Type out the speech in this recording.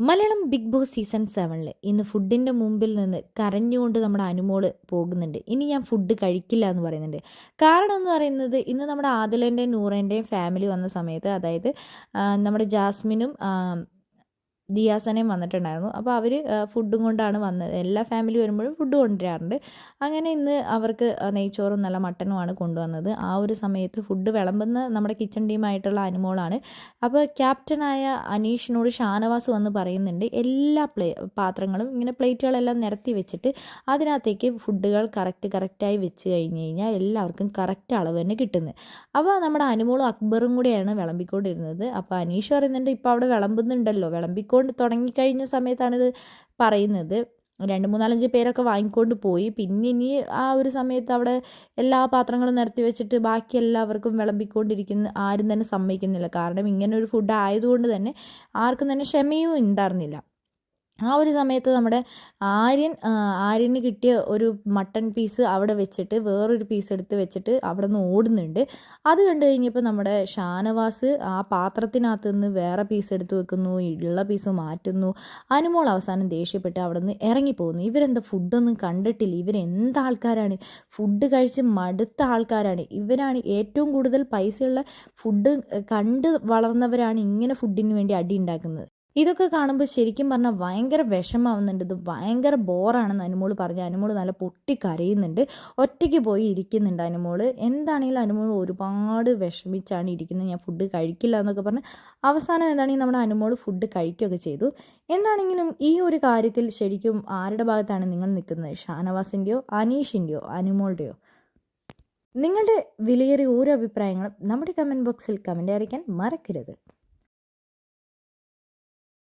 Malayalam big boss season സെവനിൽ ഇന്ന് ഫുഡിന്റെ മുമ്പിൽ നിന്ന് കരഞ്ഞുകൊണ്ട് നമ്മുടെ അനുമോൾ പോകുന്നുണ്ട്. ഇനി ഞാൻ ഫുഡ് കഴിക്കില്ല എന്ന് പറയുന്നുണ്ട്. കാരണം എന്ന് പറയുന്നത് ഇന്ന് നമ്മുടെ ആദിലന്റെയും നൂറേന്റെയും ഫാമിലി വന്ന സമയത്ത് അതായത് നമ്മുടെ ജാസ്മിനും ദിയാസനയും വന്നിട്ടുണ്ടായിരുന്നു. അപ്പോൾ അവർ ഫുഡും കൊണ്ടാണ് വന്നത്. എല്ലാ ഫാമിലി വരുമ്പോഴും ഫുഡ് കൊണ്ടുവരാറുണ്ട്. അങ്ങനെ ഇന്ന് അവർക്ക് നെയ്ച്ചോറും നല്ല മട്ടനുമാണ് കൊണ്ടുവന്നത്. ആ ഒരു സമയത്ത് ഫുഡ് വിളമ്പുന്ന നമ്മുടെ കിച്ചൺ ടീമായിട്ടുള്ള അനുമോളാണ്. അപ്പോൾ ക്യാപ്റ്റനായ അനീഷിനോട് ഷാനവാസ് വന്ന് പറയുന്നുണ്ട് എല്ലാ പ്ലേ പാത്രങ്ങളും ഇങ്ങനെ പ്ലേറ്റുകളെല്ലാം നിരത്തി വെച്ചിട്ട് അതിനകത്തേക്ക് ഫുഡുകൾ കറക്റ്റ് കറക്റ്റായി വെച്ച് കഴിഞ്ഞ് കഴിഞ്ഞാൽ എല്ലാവർക്കും കറക്റ്റ് അളവ് തന്നെ കിട്ടുന്നത് അപ്പോൾ നമ്മുടെ അനുമോളും അക്ബറും കൂടിയാണ് വിളമ്പിക്കൊണ്ടിരുന്നത്. അപ്പോൾ അനീഷ് പറയുന്നുണ്ട് ഇപ്പോൾ അവിടെ വിളമ്പുന്നുണ്ടല്ലോ വിളമ്പിക്കൊണ്ട് തുടങ്ങിക്കഴിഞ്ഞ സമയത്താണിത് പറയുന്നത്. രണ്ട് മൂന്നാലഞ്ച് പേരൊക്കെ വാങ്ങിക്കൊണ്ട് പോയി. പിന്നെ ഇനി ആ ഒരു സമയത്ത് അവിടെ എല്ലാ പാത്രങ്ങളും നിരത്തി വെച്ചിട്ട് ബാക്കി എല്ലാവർക്കും വിളമ്പിക്കൊണ്ടിരിക്കുന്ന ആരും തന്നെ സമ്മതിക്കുന്നില്ല. കാരണം ഇങ്ങനെ ഒരു ഫുഡ് ആയതുകൊണ്ട് തന്നെ ആർക്കും തന്നെ ക്ഷമയും ഉണ്ടായിരുന്നില്ല. ആ ഒരു സമയത്ത് നമ്മുടെ ആര്യൻ ആര്യന് കിട്ടിയ ഒരു മട്ടൺ പീസ് അവിടെ വെച്ചിട്ട് വേറൊരു പീസ് എടുത്ത് വെച്ചിട്ട് അവിടെ നിന്ന് ഓടുന്നുണ്ട്. അത് കണ്ടു കഴിഞ്ഞപ്പോൾ നമ്മുടെ ഷാനവാസ് ആ പാത്രത്തിനകത്ത് നിന്ന് വേറെ പീസ് എടുത്ത് വെക്കുന്നു ഉള്ള പീസ് മാറ്റുന്നു. അനുമോൾ അവസാനം ദേഷ്യപ്പെട്ട് അവിടെ നിന്ന് ഇറങ്ങിപ്പോകുന്നു. ഇവരെന്താ ഫുഡൊന്നും കണ്ടിട്ടില്ല. ഇവരെന്ത് ആൾക്കാരാണ്? ഫുഡ് കഴിച്ച് മടുത്ത ആൾക്കാരാണ്. ഇവരാണ് ഏറ്റവും കൂടുതൽ പൈസയുള്ള ഫുഡ് കണ്ട് വളർന്നവരാണ് ഇങ്ങനെ ഫുഡിന് വേണ്ടി അടി ഉണ്ടാക്കുന്നത്. ഇതൊക്കെ കാണുമ്പോൾ ശരിക്കും പറഞ്ഞാൽ ഭയങ്കര വിഷമാവുന്നുണ്ട്. ഇത് ഭയങ്കര ബോറാണെന്ന് അനുമോൾ പറഞ്ഞു. അനുമോൾ നല്ല പൊട്ടി കരയുന്നുണ്ട് ഒറ്റയ്ക്ക് പോയി ഇരിക്കുന്നുണ്ട് അനുമോൾ. എന്താണെങ്കിലും അനുമോൾ ഒരുപാട് വിഷമിച്ചാണ് ഇരിക്കുന്നത്. ഞാൻ ഫുഡ് കഴിക്കില്ല എന്നൊക്കെ പറഞ്ഞ് അവസാനം എന്താണെങ്കിൽ നമ്മുടെ അനുമോൾ ഫുഡ് കഴിക്കുകയൊക്കെ ചെയ്തു. എന്താണെങ്കിലും ഈ ഒരു കാര്യത്തിൽ ശരിക്കും ആരുടെ ഭാഗത്താണ് നിങ്ങൾ നിൽക്കുന്നത്? ഷാനവാസിന്റെയോ അനീഷിന്റെയോ അനുമോളുടെയോ? നിങ്ങളുടെ വിലയേറിയ ഓരോ അഭിപ്രായങ്ങളും നമ്മുടെ കമന്റ് ബോക്സിൽ കമന്റ് അറിയിക്കാൻ മറക്കരുത്.